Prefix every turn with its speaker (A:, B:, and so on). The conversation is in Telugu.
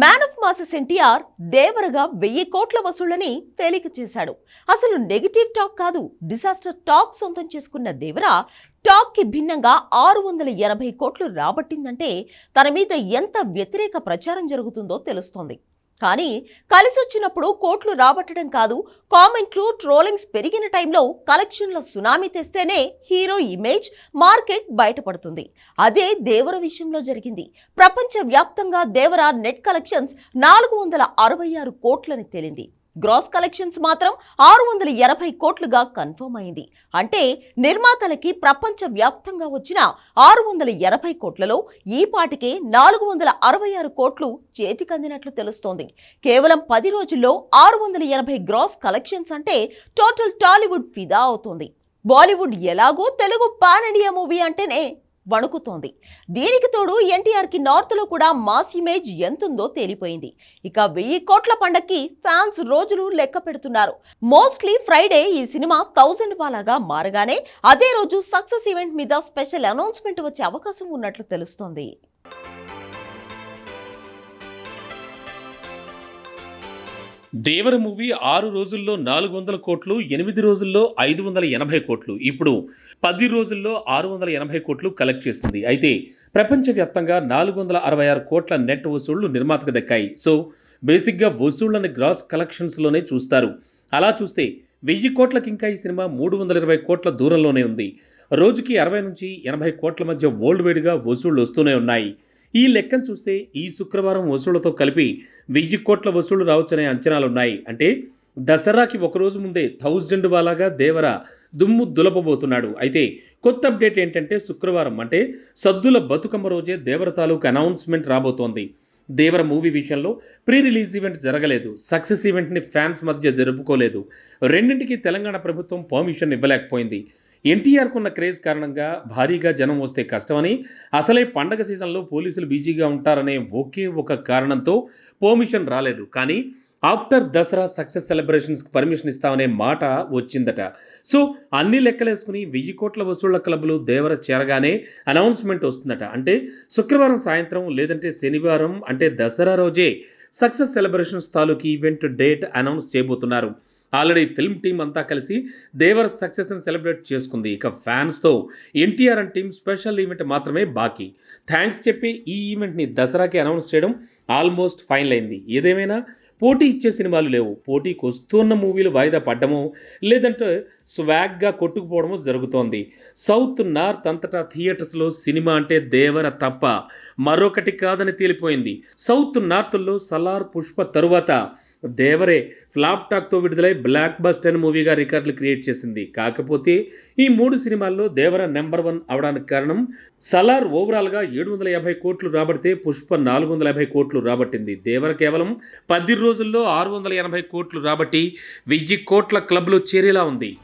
A: మ్యాన్ ఆఫ్ మాసెస్ ఎన్టీఆర్ దేవరగా వెయ్యి కోట్ల వసూళ్ళని తేలిక చేశాడు. అసలు నెగిటివ్ టాక్ కాదు డిసాస్టర్ టాక్ సొంతం చేసుకున్న దేవరా టాక్కి భిన్నంగా ఆరు వందల ఎనభై కోట్లు రాబట్టిందంటే తన మీద ఎంత వ్యతిరేక ప్రచారం జరుగుతుందో తెలుస్తోంది. కానీ కలిసొచ్చినప్పుడు కోట్లు రాబట్టడం కాదు కామెంట్లు ట్రోలింగ్స్ పెరిగిన టైంలో కలెక్షన్ల సునామీ తెస్తేనే హీరో ఇమేజ్ మార్కెట్ బయటపడుతుంది. అదే దేవర విషయంలో జరిగింది. ప్రపంచ వ్యాప్తంగా దేవర నెట్ కలెక్షన్స్ నాలుగు వందల అరవై ఆరు కోట్లని తేలింది. గ్రాస్ కలెక్షన్స్ మాత్రం ఆరు వందల ఎనభై కోట్లుగా కన్ఫర్మ్ అయింది. అంటే నిర్మాతలకి ప్రపంచ వ్యాప్తంగా వచ్చిన ఆరు వందల ఎనభై కోట్లలో ఈ పాటికే నాలుగు వందల అరవై ఆరు కోట్లు చేతికందినట్లు తెలుస్తోంది. కేవలం పది రోజుల్లో ఆరు వందల ఎనభై గ్రాస్ కలెక్షన్స్ అంటే టోటల్ టాలీవుడ్ ఫిదా అవుతుంది. బాలీవుడ్ ఎలాగో తెలుగు పాన్ ఇండియా మూవీ అంటేనే వణుకుతోంది. దీనికి తోడు ఎన్టీఆర్కి నార్త్లో నార్త్లో కూడా మాస్ ఇమేజ్ ఎంతుందో తేలిపోయింది. ఇక వెయ్యి కోట్ల పండక్కి ఫ్యాన్స్ రోజులు లెక్క పెడుతున్నారు. మోస్ట్లీ ఫ్రైడే ఈ సినిమా థౌజండ్ వాలాగా మారగానే అదే రోజు సక్సెస్ ఈవెంట్ మీద స్పెషల్ అనౌన్స్మెంట్ వచ్చే అవకాశం ఉన్నట్లు తెలుస్తోంది.
B: దేవర మూవీ ఆరు రోజుల్లో నాలుగు వందల కోట్లు ఎనిమిది రోజుల్లో ఐదు వందల ఎనభై కోట్లు. ఇప్పుడు పది రోజుల్లో ఆరు వందల ఎనభై కోట్లు కలెక్ట్ చేసింది. అయితే ప్రపంచవ్యాప్తంగా నాలుగు వందల అరవై ఆరు కోట్ల నెట్ వసూళ్ళు నిర్మాతకు దక్కాయి. సో బేసిక్గా వసూళ్ళను గ్రాస్ కలెక్షన్స్లోనే చూస్తారు. అలా చూస్తే వెయ్యి కోట్లకి ఇంకా ఈ సినిమా మూడు వందల ఇరవై కోట్ల దూరంలోనే ఉంది. రోజుకి అరవై నుంచి ఎనభై కోట్ల మధ్య వరల్డ్ వైడ్గా వసూళ్ళు వస్తూనే ఉన్నాయి. ఈ లెక్కను చూస్తే ఈ శుక్రవారం వసూళ్ళతో కలిపి వెయ్యి కోట్ల వసూళ్ళు రావచ్చనే అంచనాలున్నాయి. అంటే దసరాకి ఒకరోజు ముందే థౌజండ్ వాలాగా దేవర దుమ్ము దులపబోతున్నాడు. అయితే కొత్త అప్డేట్ ఏంటంటే శుక్రవారం అంటే సద్దుల బతుకమ్మ రోజే దేవర తాలూకు అనౌన్స్మెంట్ రాబోతోంది. దేవర మూవీ విషయంలో ప్రీ రిలీజ్ ఈవెంట్ జరగలేదు. సక్సెస్ ఈవెంట్ని ఫ్యాన్స్ మధ్య జరుపుకోలేదు. రెండింటికి తెలంగాణ ప్రభుత్వం పర్మిషన్ ఇవ్వలేకపోయింది. ఎన్టీఆర్కున్న క్రేజ్ కారణంగా భారీగా జనం వస్తే కష్టమని అసలే పండగ సీజన్లో పోలీసులు బిజీగా ఉంటారనే ఒకే ఒక కారణంతో పర్మిషన్ రాలేదు. కానీ ఆఫ్టర్ దసరా సక్సెస్ సెలబ్రేషన్స్కి పర్మిషన్ ఇస్తామనే మాట వచ్చిందట. సో అన్ని లెక్కలేసుకుని వెయ్యి కోట్ల వసూళ్ళ క్లబ్లు దేవర చేరగానే అనౌన్స్మెంట్ వస్తుందట. అంటే శుక్రవారం సాయంత్రం లేదంటే శనివారం అంటే దసరా రోజే సక్సెస్ సెలబ్రేషన్స్ తాలూకు ఈవెంట్ డేట్ అనౌన్స్ చేయబోతున్నారు. ఆల్రెడీ ఫిల్మ్ టీం అంతా కలిసి దేవర్ సక్సెస్ని సెలబ్రేట్ చేసుకుంది. ఇక ఫ్యాన్స్తో NTR and team special event మాత్రమే బాకీ. థ్యాంక్స్ చెప్పి ఈ ఈవెంట్ని దసరాకి అనౌన్స్ చేయడం ఆల్మోస్ట్ ఫైనల్ అయింది ఏదేమైనా పోటీ ఇచ్చే సినిమాలు లేవు. పోటీకి వస్తున్న మూవీలు వాయిదా పడ్డమో లేదంటే స్వాగ్గా కొట్టుకుపోవడమో జరుగుతోంది. సౌత్ నార్త్ అంతటా థియేటర్స్లో సినిమా అంటే దేవర తప్ప మరొకటి కాదని తేలిపోయింది. సౌత్ నార్త్లో సలార్ పుష్ప తరువాత దేవరే ఫ్లాప్ టాక్తో విడుదలై బ్లాక్ బస్టర్ మూవీగా రికార్డులు క్రియేట్ చేసింది. కాకపోతే ఈ మూడు సినిమాల్లో దేవర నెంబర్ వన్ అవడానికి కారణం సలార్ ఓవరాల్గా ఏడు వందల యాభై కోట్లు రాబడితే పుష్ప నాలుగు వందల యాభై కోట్లు రాబట్టింది. దేవర కేవలం పది రోజుల్లో ఆరు వందల ఎనభై కోట్లు రాబట్టి వెయ్యి కోట్ల క్లబ్లో చేరేలా ఉంది.